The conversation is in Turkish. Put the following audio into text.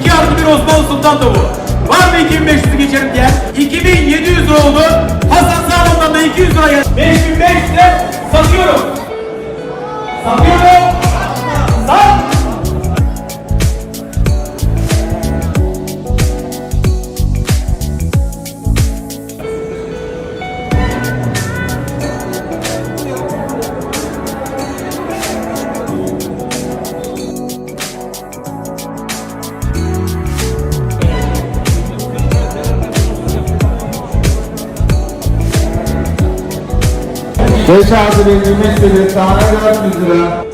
2 artı 1 Osman Sultan tavuğu. Var mı 2500'ü geçerim diyen? 2700 lira oldu. Hasan Sağlam'dan da 200 lira geldi. 5500'e satıyorum. 5 artı 1 25 lira, daha 400 lira.